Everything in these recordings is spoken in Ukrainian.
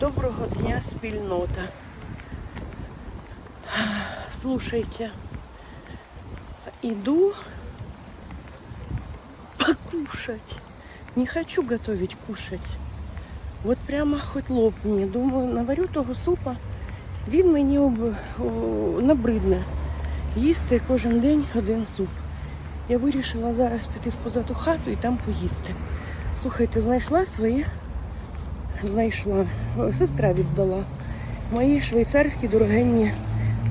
Доброго дня, спільнота. Слушайте, иду покушать. Не хочу готовить, кушать. Вот прямо хоть лопні. Думаю, наварю того супа. Він мені об... набридне. Їсти кожен день один суп. Я вирішила зараз піти в позату хату і там поїсти. Слухайте, знайшла свої знайшла. Сестра віддала. Мої швейцарські дорогенні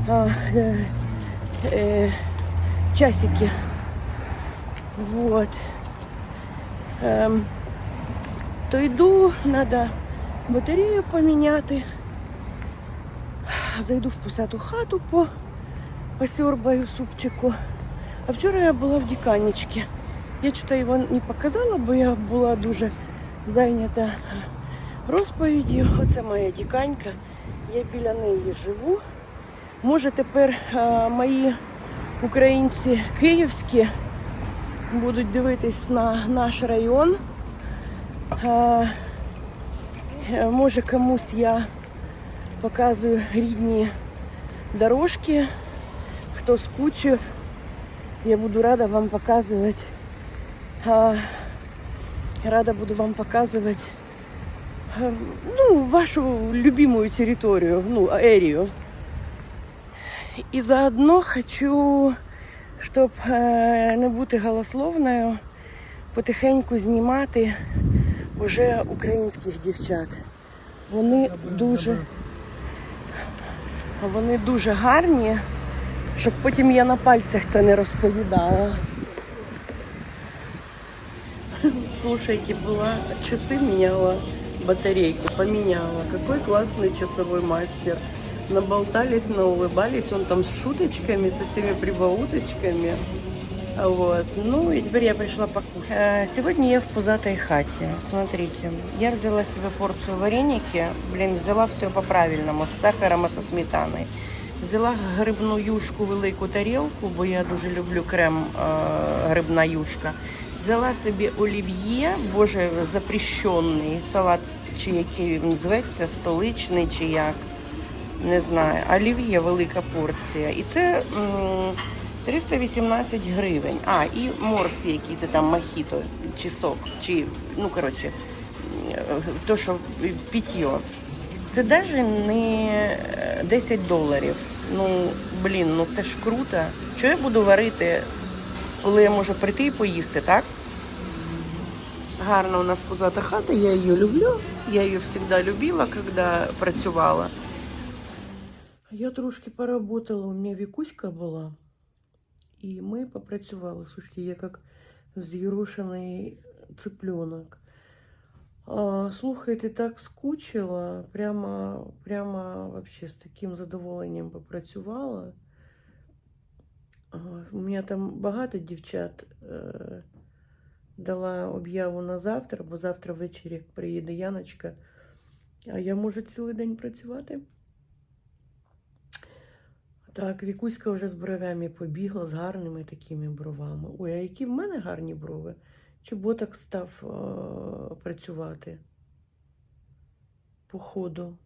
а, е, е, часики. Вот. Ем, то йду, треба батарею поміняти. Зайду в пусату хату по посьорбаю супчику. А вчора я була в діканічці. Я чого його не показала, бо я була дуже зайнята розповіддю. Оце моя діканька. Я біля неї живу. Може тепер а, мої українці київські будуть дивитись на наш район. А, е, може комусь я показую рідні дорожки. Хто скучив, я буду рада вам показувати. Рада буду вам показувати Е, ну, вашу любимую территорию, ну, аэрию. І заодно хочу, щоб е, не бути голословною, потихеньку знімати уже українських дівчат. Вони дуже, вони дуже гарні, щоб потім я на пальцях це не розповідала. Слушайте, была часы меняла, батарейку поменяла. Какой классный часовой мастер. Наболтались, наулыбались, он там с шуточками, со всеми прибауточками. Вот. Ну и теперь я пришла покушать. Э, Сегодня я в пузатой хате. Смотрите, я взяла себе порцию вареники. Блин, взяла все по-правильному, с сахаром и со сметаной. Взяла грибну юшку, велику тарілку, бо я дуже люблю крем е, грибна юшка. Взяла собі олів'є, боже, запрещений салат, чи який він зветься, столичний чи як. Не знаю. Олів'є велика порція. І це м, 318 гривень. А, і морс якийсь там мохіто, чи сок, чи, ну, коротше, е, то, що питье. Це навіть не 10 доларів. Ну, блін, ну це ж круто. Що я буду варити, коли я можу прийти і поїсти, так? Гарна у нас позата хата, я її люблю. Я її завжди любила, коли працювала. Я трошки поработала, у мене Вікуська була. І ми попрацювали. Слушайте, я як взъерошений цыпленок. А, слухайте, так скучила, прямо, прямо вообще з таким задоволенням попрацювала. А, У мене там багато дівчат е, дала об'яву на завтра, бо завтра ввечері приїде Яночка, а я можу цілий день працювати. Так, Вікуська вже з бровями побігла, з гарними такими бровами. Ой, а які в мене гарні брови? Чи боток став е, працювати по ходу?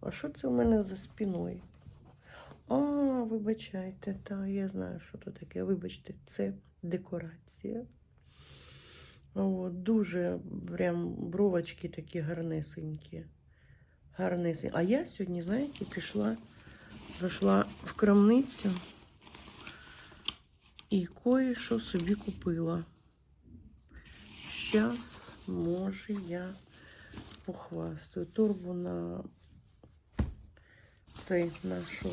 А що це в мене за спиною? А, вибачайте, та я знаю, що то таке. Вибачте, це декорація. От, дуже прям бровочки такі гарнесенькі. Гарнесенькі. А я сьогодні, знаєте, пішла, зайшла в крамницю і кое-що собі купила. Зараз, може, я похвастаю. Торбу на цей нашу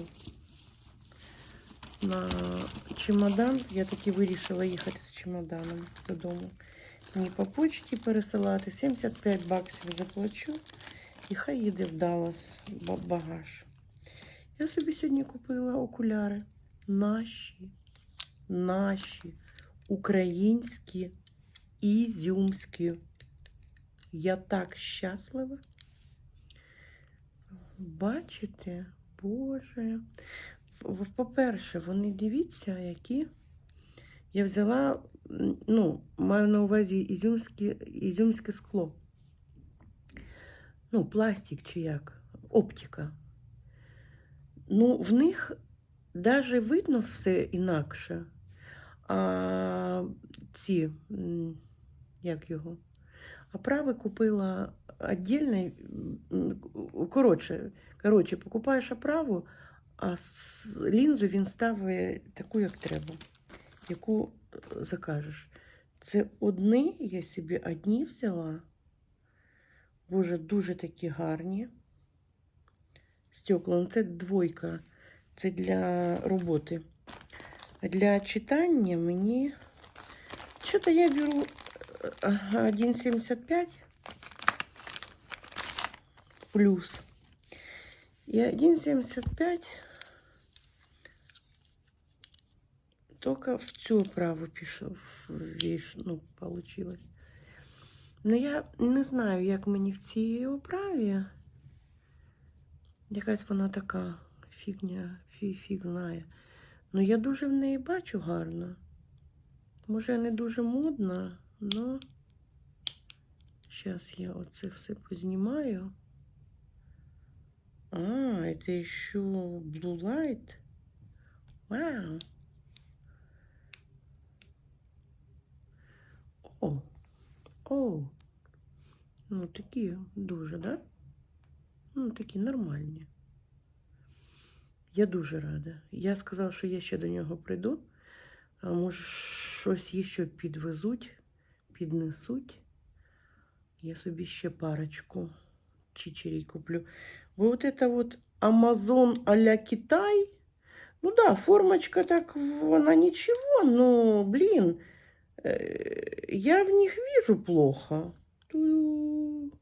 на чемодан. Я таки вирішила їхати з чемоданом додому. Не по почті пересилати. 75 баксів заплачу. І хай їде в Даллас багаж. Я собі сьогодні купила окуляри. Наші, наші, українські, ізюмські. Я так щаслива. Бачите, Боже. По-перше, вони дивіться, які. Я взяла, ну, маю на увазі ізюмське, ізюмське скло. ну, пластик чи як, оптика. Ну, в них даже видно все інакше. А ці, як його? Оправи купила м, Коротше, коротше, покупаєш оправу, а лінзу він ставить таку, як треба, яку закажеш. Це одні, я собі одні взяла. Боже, дуже такі гарні. Стекла. Ну, це двойка. Це для роботи. А для читання мені. Що-то я беру е, 1,75 плюс. И 1,75 только в цю оправу пишу, віш, ну, получилось. Ну, я не знаю, як мені в цій оправі. Якась вона така фігня, фі, фіг знає. Ну, я дуже в неї бачу гарно. Може, не дуже модна, но зараз я оце все познімаю. А, это еще Blue Light. Вау. О, о. Ну, такі дуже, да? Ну, такі нормальні. Я дуже рада. Я сказала, що я ще до нього прийду. А може, щось ще підвезуть, піднесуть. Я собі ще парочку чичерей куплю. Вот это вот Амазон а-ля Китай. Ну да, формочка так, она ничего, но, блин, э, я в них вижу плохо. Ту-ду.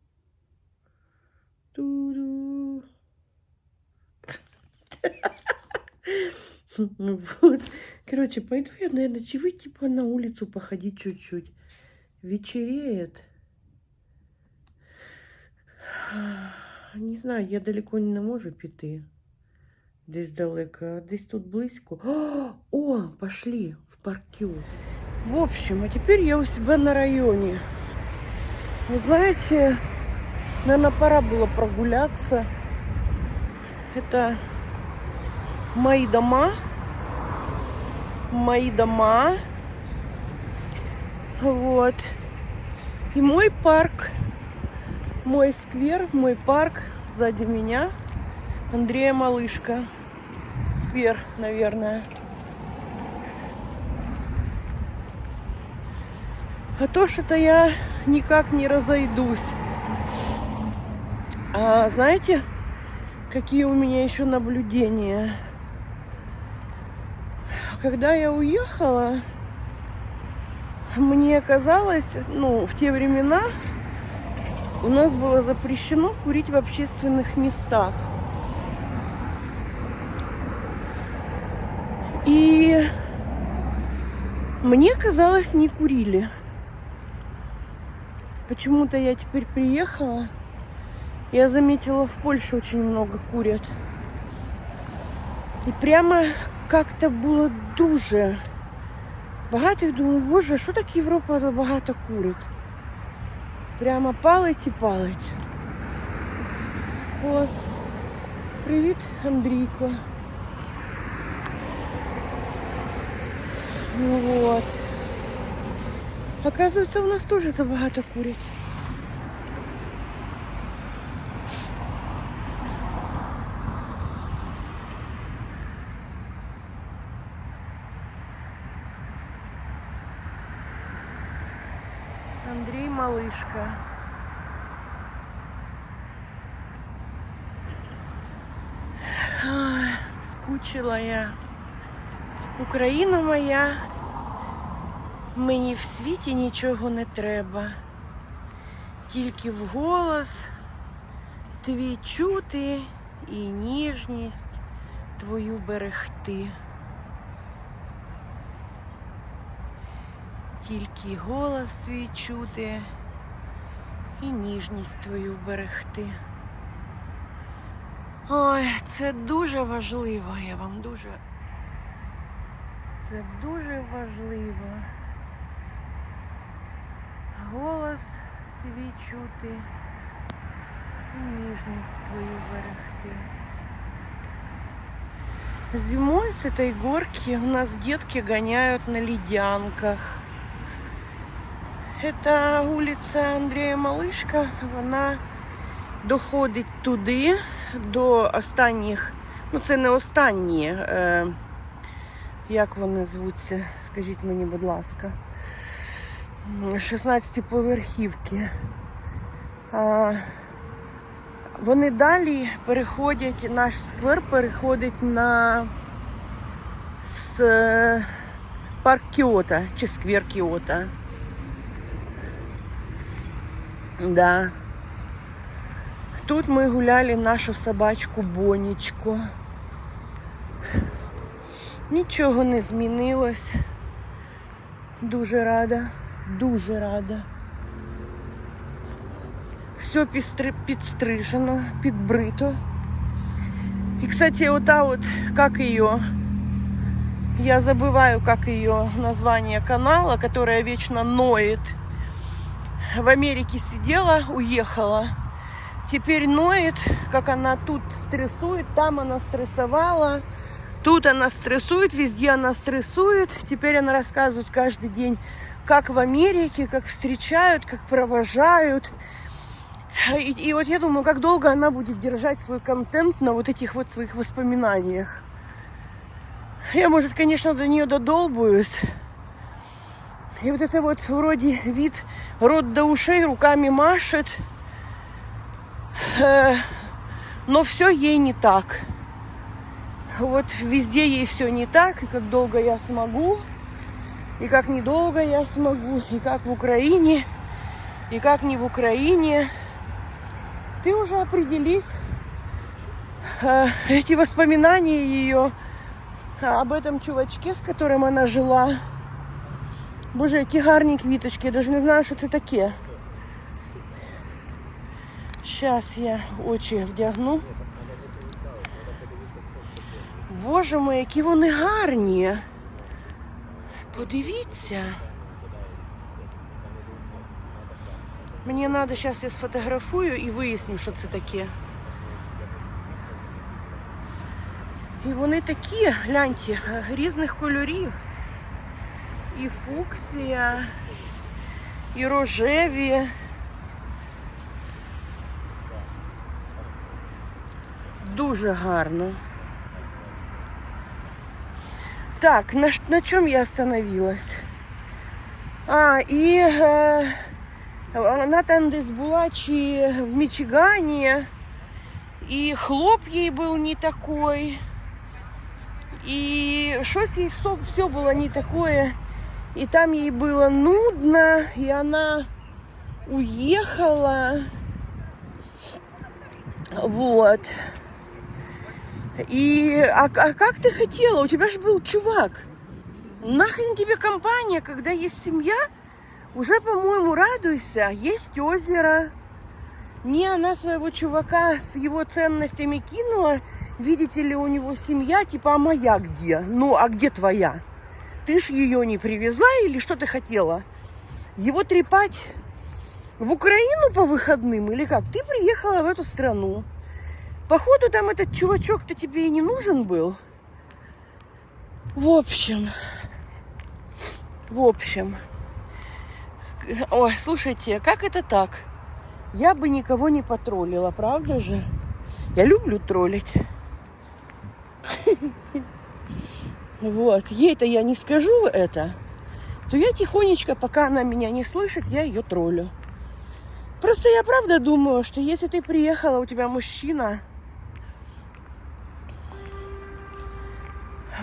Ну Вот. Короче, пойду я, наверное, чего типа на улицу походить чуть-чуть. Вечереет. Не знаю, я далеко не можу піти. Десь далеко, десь тут близько. О, пошли в паркю. В общем, а теперь я у себя на районе. Вы знаете, наверное, пора было прогуляться. Это мои дома. Мои дома. Вот. И мой парк. Мой сквер, мой парк сзади меня. Андрея Малышка. Сквер, наверное. А то что-то я никак не разойдусь. А знаете, какие у меня еще наблюдения? Когда я уехала, мне казалось, ну, в те времена у нас было запрещено курить в общественных местах. И мне казалось, не курили. Почему-то я теперь приехала, я заметила, в Польше очень много курят. І прямо как-то було дуже багато. І думаю, боже, що так Європа багато курить? Прямо палить і палить. О, привіт, Андрійко. Ну вот. Оказывается, у нас тоже забагато курять. Андрей Малышка. Ай, скучила я. Україна моя, мені в світі нічого не треба. Тільки вголос твій чути і ніжність твою берегти. Тільки голос твій чути і ніжність твою берегти. Ой, це дуже важливо, я вам дуже. Це дуже важливо. Голос твій чути і ніжність твою берегти. Зимой с этой горки у нас детки гоняют на ледянках. Это улиця Андрія Малишка. Вона доходить туди до останніх. Ну, це не останні. Е, як вони звуться? Скажіть мені, будь ласка. 16 поверхівки. Вони далі переходять, наш сквер переходить на е, парк Кіота чи сквер Кіота. Да. Тут ми гуляли нашу собачку Бонічку. Нічого не змінилось. Дуже рада, дуже рада. Все підстри- підстрижено, підбрито. И, кстати, вот та вот, как ее, я забываю, как ее название канала, которая вечно ноет. В Америке сидела, уехала. Теперь ноет, как она тут стрессует, там она стрессовала. Тут она стрессует, везде она стрессует. Теперь она рассказывает каждый день, как в Америке, как встречают, как провожают. И, и вот я думаю, как долго она будет держать свой контент на вот этих вот своих воспоминаниях. Я, может, конечно, до нее додолбаюсь. И вот это вот вроде вид рот до ушей, руками машет. Э, Но все ей не так. Вот везде ей все не так, и как долго я смогу, и как недолго я смогу, и как в Украине, и как не в Украине. Ты уже определись. Э, Эти воспоминания ее об этом чувачке, с которым она жила. Боже, які гарні квіточки, я навіть не знаю, що це таке. Зараз я очі вдягну. Боже мой, які вони гарні. Подивіться. Мені треба, зараз я сфотографую і виясню, що це таке. І вони такі, гляньте, різних кольорів. І фуксія, і рожеві. Дуже гарно. Так, на, ш- на чем я остановилась? А, і е, вона там десь була чи в Мічигані, і хлоп їй був не такой, і щось їй все, все було не такое, і там їй було нудно, і вона уехала. Вот. И, а, а как ты хотела? У тебя же был чувак. Нахрен тебе компания, когда есть семья? Уже, по-моему, радуйся. Есть озеро. Не она своего чувака с его ценностями кинула. Видите ли, у него семья, типа, а моя где? Ну, а где твоя? Ты ж ее не привезла или что ты хотела? Его трепать в Украину по выходным или как? Ты приехала в эту страну. Походу, там этот чувачок-то тебе и не нужен был. В общем, в общем. Ой, слушайте, как это так? Я бы никого не потроллила, правда же? Я люблю троллить. Вот, ей-то я не скажу это, то я тихонечко, пока она меня не слышит, я ее троллю. Просто я правда думаю, что если ты приехала, у тебя мужчина,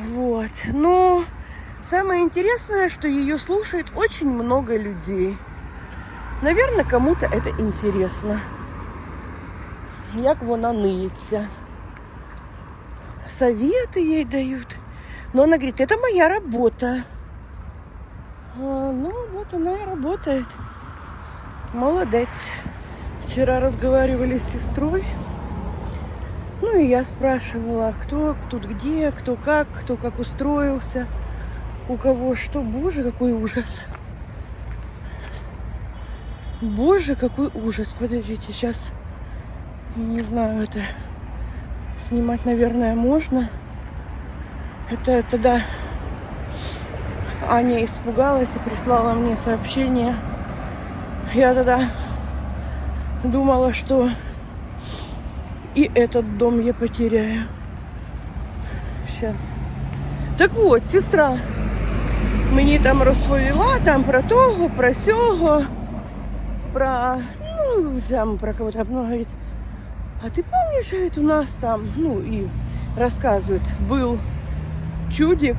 Вот. Но самое интересное, что ее слушает очень много людей. Наверное, кому-то это интересно. Як вона ниється. Советы ей дают. Но она говорит, это моя работа. А, ну, вот она и работает. Молодец. Вчера разговаривали с сестрой. Ну и я спрашивала, кто тут где, кто как, кто как устроился, у кого что. Боже, какой ужас. Боже, какой ужас. Подождите, сейчас Не знаю, это снимать, наверное, можно. Это тогда Аня испугалась и прислала мне сообщение. Я тогда думала, что и этот дом я потеряю. Сейчас. Так вот, сестра мені там розповіла там про того, про сього, про, ну, там, про кого-то, ну, говорит, а ты помнишь, говорит, у нас там, ну, и рассказывает, был чудик.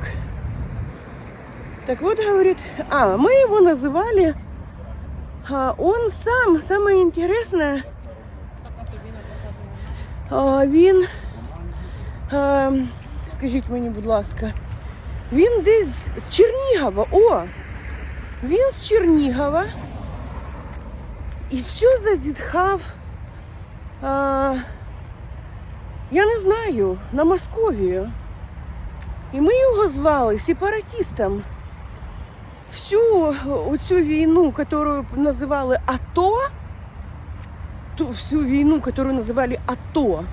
Так вот, говорит, а, мы его называли, а, он сам, самое интересное, він, скажіть мені, будь ласка, він десь з Чернігова, о, він з Чернігова і все зазітхав, а, я не знаю, на Московію. І ми його звали сепаратистом. Всю оцю війну, яку називали АТО, ту всю війну, яку називали АТО,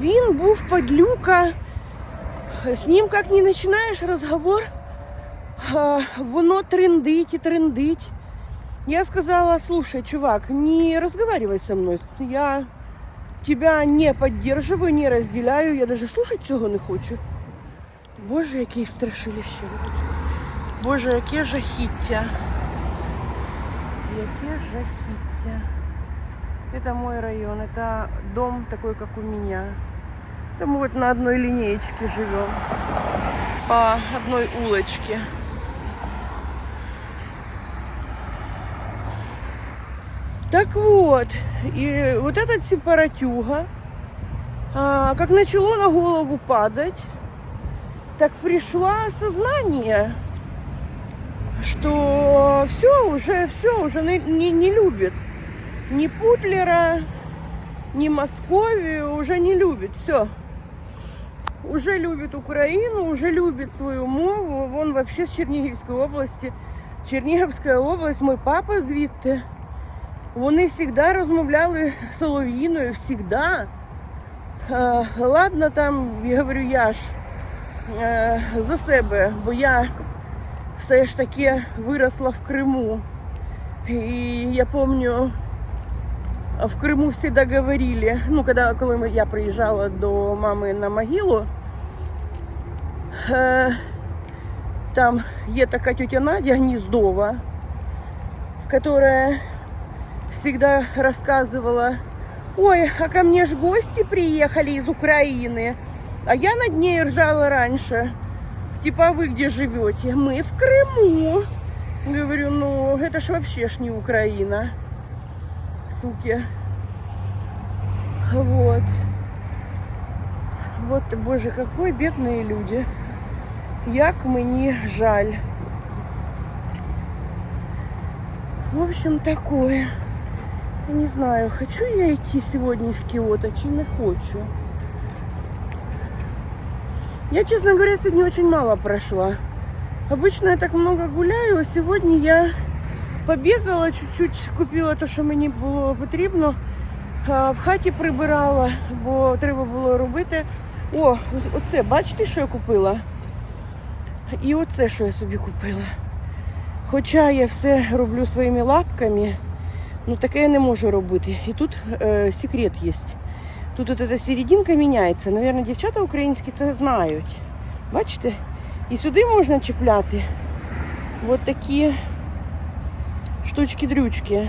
він був подлюка. З ним як не починаєш розговор, а, воно трендить і трендить. Я сказала, слушай, чувак, не разговаривай со мной. Я тебя не поддерживаю, не разделяю. Я даже слушать цього не хочу. Боже, який страшилище. Боже, яке жахіття. Яке жахіття. Это мой район, это дом такой, как у меня. Мы вот на одной линеечке живем. По одной улочке. Так вот, и вот этот сепаратюга, а, как начало на голову падать, так пришло сознание, что все, уже все, уже не, не, не любит ни Путлера, ни Московию, уже не любит, все. Уже любит Украину, уже любит свою мову. Вон вообще с Чернігівської області. Чернігівська область, мой папа звідти. Вони завжди розмовляли солов'їною, завжди. Ладно, там, я говорю, я ж е, за себе, бо я все ж таки виросла в Криму. І я пам'ятаю, в Крыму всегда говорили, ну, когда, коли я приїжджала до мами на могилу, е, там є така тетя Надя Гнездова, которая всегда рассказывала, ой, а ко мне ж гости приехали из Украины, а я над ней ржала раньше, типа, а вы где живете? Мы в Крыму. Говорю, ну, это ж вообще ж не Украина суки. Вот. Вот, боже, какой бедные люди. Як мені жаль. В общем, такое. Не знаю, хочу я идти сегодня в Киото, чи не хочу. Я, честно говоря, сегодня очень мало прошла. Обычно я так много гуляю, а сегодня я побігала, чуть-чуть купила те, що мені було потрібно. В хаті прибирала, бо треба було робити. О, оце, бачите, що я купила? І оце, що я собі купила. Хоча я все роблю своїми лапками, ну таке я не можу робити. І тут е, секрет є. Тут от ця серединка міняється. Навірно, дівчата українські це знають. Бачите? І сюди можна чіпляти. От такі штучки-дрючки.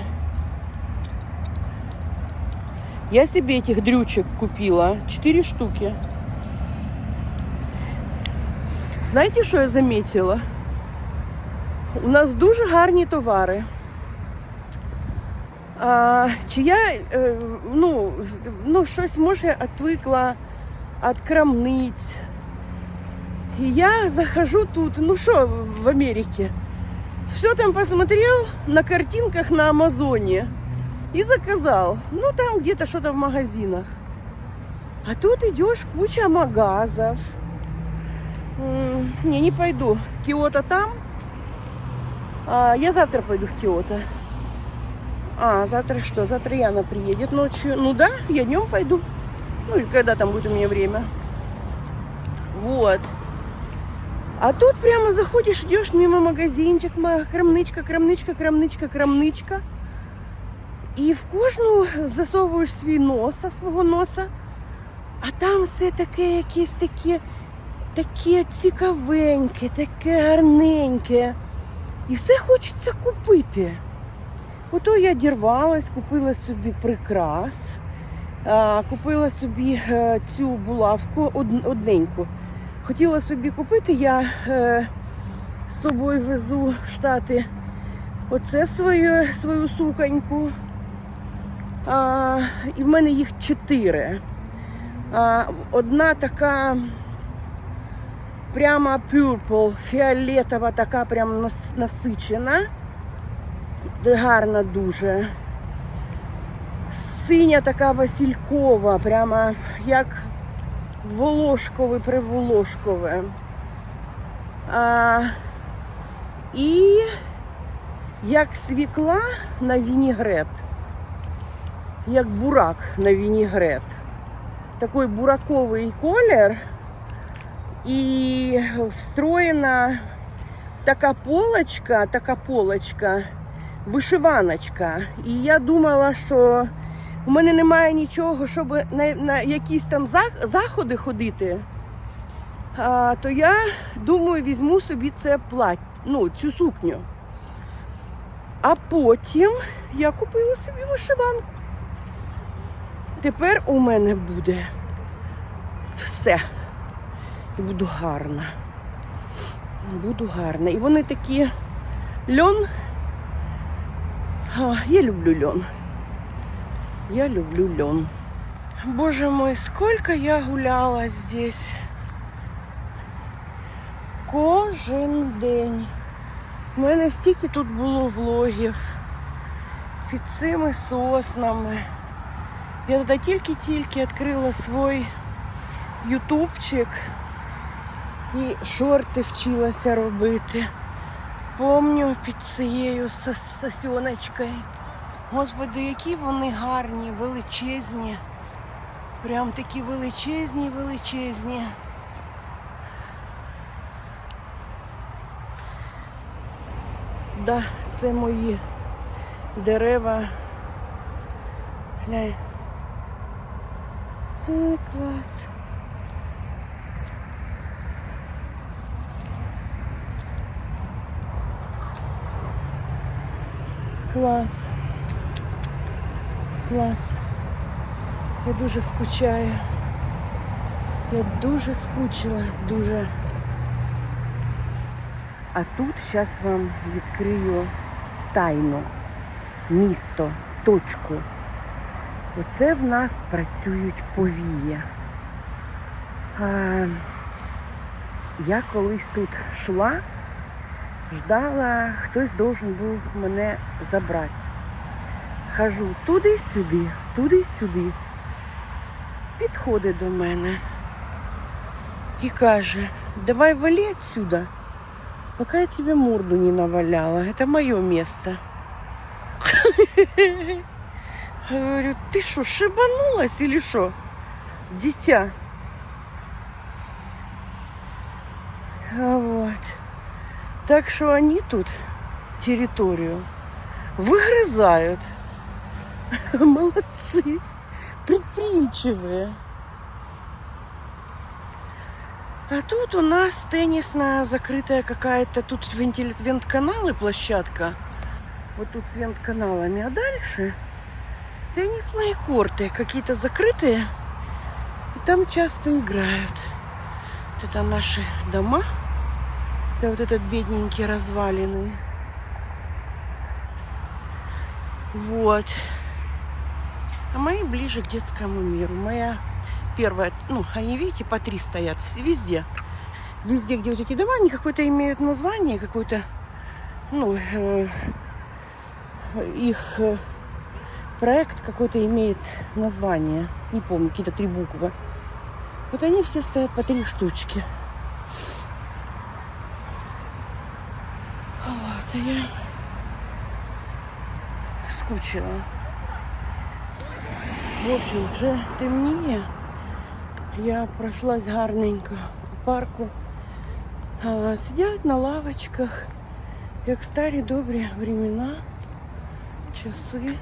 Я себе этих дрючек купила. Четыре штуки. Знаєте, що я замітила? У нас дуже гарні товари. А, чи я е, ну, ну, щось може отвикла від крамниць. І я захожу тут, ну що в Америці? Все там посмотрел на картинках на Амазоне и заказал. Ну, там где-то что-то в магазинах. А тут идешь, куча магазов. Не, не пойду. Киото там. А, я завтра пойду в Киото. А, завтра что? Завтра Яна приедет ночью. Ну да, я днем пойду. Ну или когда там будет у меня время. Вот. А тут прямо заходишь, идешь мимо магазинчик, крамничка, крамничка, крамничка, крамничка. І в кожну засовуєш свій носа, свого носа, а там все таке якесь таке, таке цікавеньке, таке гарненьке. І все хочеться купити. Ото я дірвалась, купила собі прикрас, купила собі е, цю булавку одненьку. Хотіла собі купити, я е, з собою везу в Штати оце свою, свою суконьку. А, і в мене їх чотири. А, одна така прямо purple, фіолетова, така прям насичена. Гарна дуже. Синя така василькова, прямо як волошкове, приволошкове. А, і як свікла на вінігрет. Як бурак на вінігрет. Такий бураковий колір. І встроєна така полочка, така полочка, вишиваночка. І я думала, що у мене немає нічого, щоб на, на якісь там заходи ходити. А, то я думаю, візьму собі це плаття, ну, цю сукню. А потім я купила собі вишиванку. Тепер у мене буде все. І буду гарна. Буду гарна. І вони такі льон. А, я люблю льон. Я люблю льон. Боже мой, сколько я гуляла здесь. Кожен день. У мене стільки тут було влогів під цими соснами. Я тоді тільки-тільки відкрила свій ютубчик і шорти вчилася робити. Помню під цією сос- сосьоночкою. Господи, які вони гарні, величезні. Прям такі величезні, величезні. Да, це мої дерева. Глянь. О, клас. Клас. Клас. Я дуже скучаю. Я дуже скучила, дуже. А тут зараз вам відкрию тайну, місто, точку. Оце в нас працюють повії. А, я колись тут йшла, ждала, хтось должен був мене забрати. Хожу туди-сюди, туди-сюди. Підходить до мене і каже, давай вали отсюда, пока я тебе морду не наваляла. Это мое место. Говорю, ты что, шибанулась или что? Дитя. Вот. Так что они тут территорию выгрызают. Молодцы. Предприимчивые. А тут у нас теннисная закрытая какая-то, тут вентиль- вент-каналы площадка. Вот тут с вент-каналами, а дальше теннисные корты, какие-то закрытые. И там часто играют. Вот это наши дома. Это вот этот бедненький развалины. Вот. А мои ближе к детскому миру. Моя первая, ну, они, видите, по три стоят везде. Везде, где вот эти дома, они какое-то имеют название, какое-то, ну, э, их э, проект какой-то имеет название. Не помню, какие-то три буквы. Вот они все стоят по три штучки. Вот, а я скучила. В общем, вже темніє. Я пройшлась гарненько по парку. Сидять на лавочках, як старі добрі времена, часи.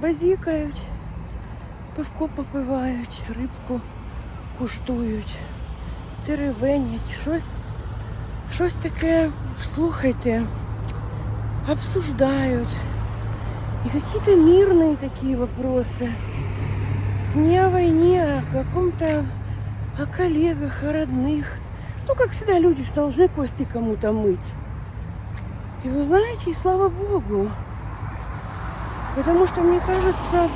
Базікають, пивко попивають, рибку куштують, теревенять, щось, щось таке, слухайте, обсуждають. И какие-то мирные такие вопросы. Не о войне, а о каком-то, о коллегах, о родных. Ну, как всегда, люди должны кости кому-то мыть. И вы знаете, и слава Богу. Потому что, мне кажется,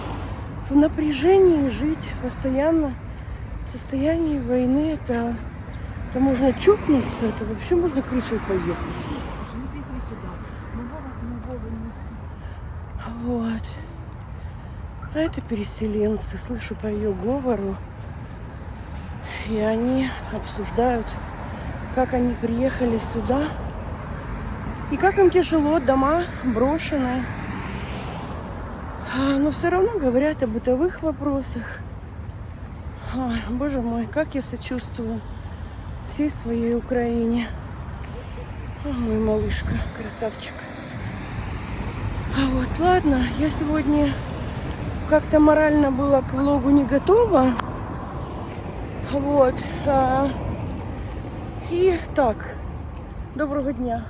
в напряжении жить постоянно в состоянии войны, это, это можно чокнуться, это вообще можно крышей поехать. Слушай, мы приехали сюда. Мы Вова, мы Вова не Вот. А это переселенцы. Слышу по ее говору. И они обсуждают, как они приехали сюда. И как им тяжело, дома брошены. А, Но все равно говорят о бытовых вопросах. Ой, боже мой, как я сочувствую всей своей Украине. О, мой малышка, красавчик. А вот, ладно, я сегодня как-то морально была к влогу не готова. Вот. и так, доброго дня.